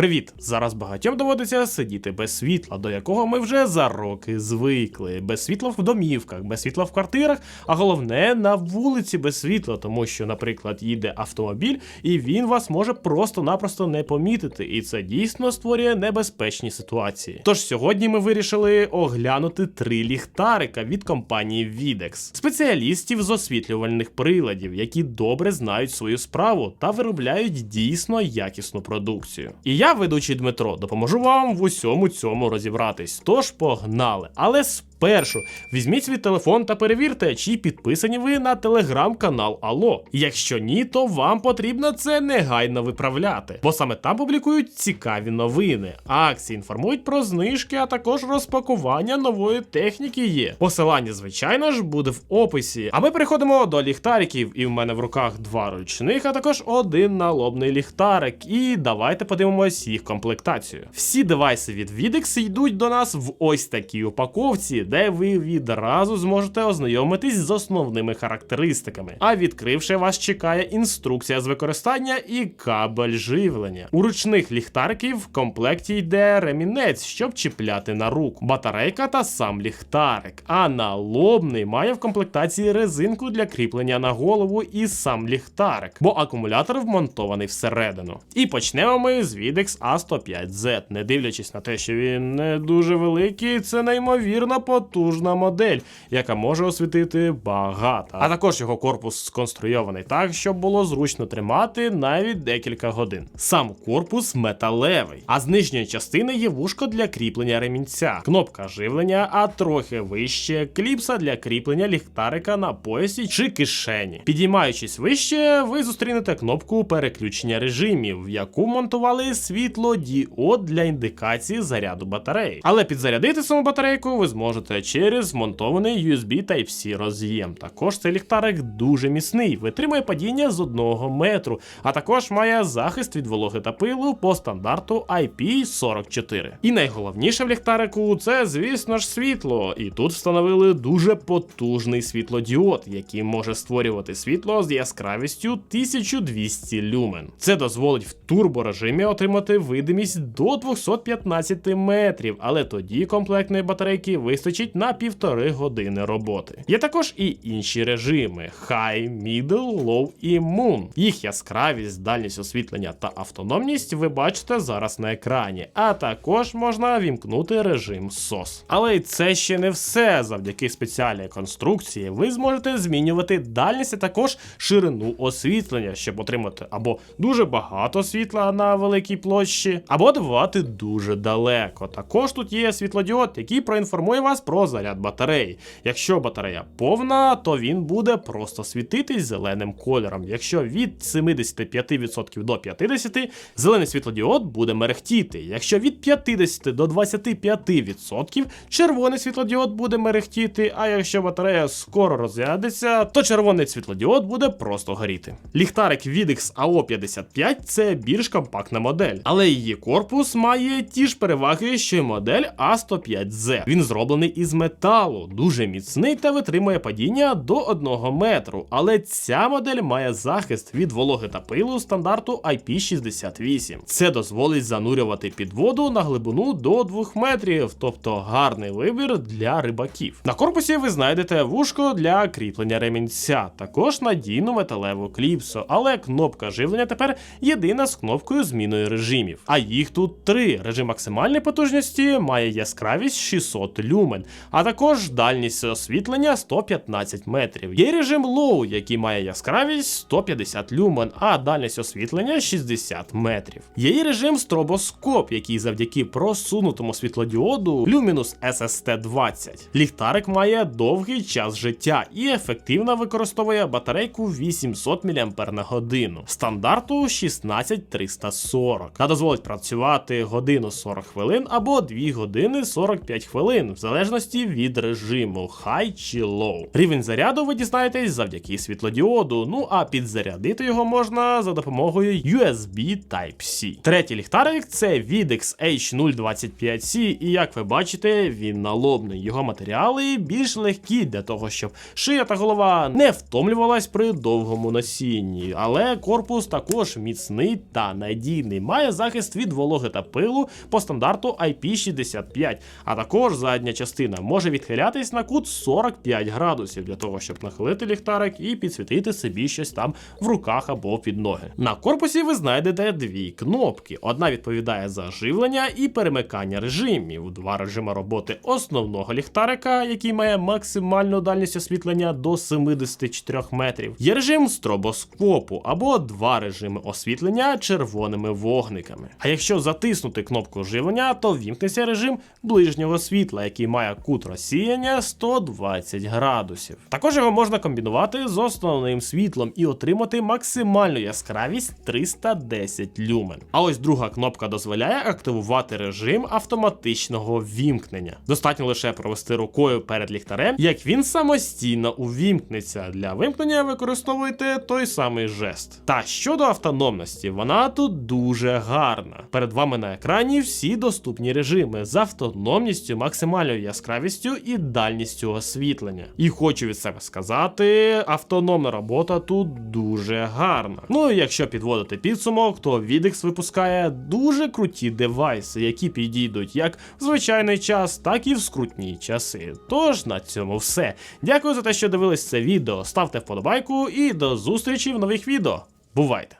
Привіт! Зараз багатьом доводиться сидіти без світла, до якого ми вже за роки звикли. Без світла в домівках, без світла в квартирах, а головне на вулиці без світла, тому що, наприклад, їде автомобіль, і він вас може просто-напросто не помітити, і це дійсно створює небезпечні ситуації. Тож сьогодні ми вирішили оглянути три ліхтарика від компанії Videx, спеціалістів з освітлювальних приладів, які добре знають свою справу та виробляють дійсно якісну продукцію. І я, ведучий Дмитро, допоможу вам в усьому цьому розібратись. Тож погнали. Але спершу візьміть свій телефон та перевірте, чи підписані ви на телеграм-канал Алло. Якщо ні, то вам потрібно це негайно виправляти, бо саме там публікують цікаві новини, акції інформують про знижки, а також розпакування нової техніки є. Посилання, звичайно ж, буде в описі. А ми переходимо до ліхтариків, і в мене в руках два ручних, а також один налобний ліхтарик. І давайте подивимось їх комплектацію. Всі девайси від Videx йдуть до нас в ось такій упаковці, де ви відразу зможете ознайомитись з основними характеристиками. А відкривши вас чекає інструкція з використання і кабель живлення. У ручних ліхтариків в комплекті йде ремінець, щоб чіпляти на руку, батарейка та сам ліхтарик. А налобний має в комплектації резинку для кріплення на голову і сам ліхтарик, бо акумулятор вмонтований всередину. І почнемо ми з Videx A105Z. Не дивлячись на те, що він не дуже великий, це неймовірно потужна модель, яка може освітити багато. А також його корпус сконструйований так, щоб було зручно тримати навіть декілька годин. Сам корпус металевий, а з нижньої частини є вушко для кріплення ремінця, кнопка живлення, а трохи вище кліпса для кріплення ліхтарика на поясі чи кишені. Підіймаючись вище, ви зустрінете кнопку переключення режимів, в яку монтували світлодіод для індикації заряду батареї. Але підзарядити саму батарейку ви зможете через вмонтований USB Type-C роз'єм. Також цей ліхтарик дуже міцний, витримує падіння з одного метру, а також має захист від вологи та пилу по стандарту IP44. І найголовніше в ліхтарику це, звісно ж, світло. І тут встановили дуже потужний світлодіод, який може створювати світло з яскравістю 1200 люмен. Це дозволить в турборежимі отримати видимість до 215 метрів, але тоді комплектної батарейки вистачить на півтори години роботи. Є також і інші режими: High, Middle, Low і Moon. Їх яскравість, дальність освітлення та автономність ви бачите зараз на екрані, а також можна вімкнути режим SOS. Але це ще не все. Завдяки спеціальній конструкції ви зможете змінювати дальність, а також ширину освітлення, щоб отримати або дуже багато світла на великій площі, або дивувати дуже далеко. Також тут є світлодіод, який проінформує вас про заряд батареї. Якщо батарея повна, то він буде просто світитись зеленим кольором. Якщо від 75% до 50%, зелений світлодіод буде мерехтіти. Якщо від 50 до 25%, червоний світлодіод буде мерехтіти. А якщо батарея скоро розрядиться, то червоний світлодіод буде просто горіти. Ліхтарик Videx AO55 це більш компактна модель, але її корпус має ті ж переваги, що й модель A105Z. Він зроблений із металу, дуже міцний та витримує падіння до 1 метру. Але ця модель має захист від вологи та пилу стандарту IP68. Це дозволить занурювати під воду на глибину до 2 метрів, тобто гарний вибір для рибаків. На корпусі ви знайдете вушко для кріплення ремінця, також надійну металеву кліпсу, але кнопка живлення тепер єдина з кнопкою зміною режимів. А їх тут три. Режим максимальної потужності має яскравість 600 люмен, а також дальність освітлення 115 метрів. Є режим Low, який має яскравість 150 люмен, а дальність освітлення 60 метрів. Є і режим стробоскоп, який завдяки просунутому світлодіоду Luminous SST20. Ліхтарик має довгий час життя і ефективно використовує батарейку 800 мАч стандарту 16340 та дозволить працювати годину 40 хвилин або 2 години 45 хвилин, в залежності від режиму High чи Low. Рівень заряду ви дізнаєтесь завдяки світлодіоду. Ну а підзарядити його можна за допомогою USB Type-C. Третій ліхтарик це Videx H025C, і як ви бачите, він налобний. Його матеріали більш легкі для того, щоб шия та голова не втомлювалась при довгому носінні, але корпус також міцний та надійний, має захист від вологи та пилу по стандарту IP65, а також задня частина може відхилятись на кут 45 градусів для того, щоб нахилити ліхтарик і підсвітити собі щось там в руках або під ноги. На корпусі ви знайдете дві кнопки. Одна відповідає за живлення і перемикання режимів, два режими роботи основного ліхтарика, який має максимальну дальність освітлення до 74 метрів. Є режим стробоскопу або два режими освітлення червоними вогниками. А якщо затиснути кнопку живлення, то вімкнеться режим ближнього світла, який має кут розсіяння 120 градусів. Також його можна комбінувати з основним світлом і отримати максимальну яскравість 310 люмен. А ось друга кнопка дозволяє активувати режим автоматичного вімкнення. Достатньо лише провести рукою перед ліхтарем, як він самостійно увімкнеться. Для вимкнення використовуйте той самий жест. Та щодо автономності, вона тут дуже гарна. Перед вами на екрані всі доступні режими з автономністю, максимальною яскравістю і дальністю освітлення. І хочу від себе сказати, автономна робота тут дуже гарна. Ну і якщо підводити підсумок, то Videx випускає дуже круті девайси, які підійдуть як в звичайний час, так і в скрутні часи. Тож на цьому все. Дякую за те, що дивились це відео. Ставте вподобайку і до зустрічі в нових відео. Бувайте!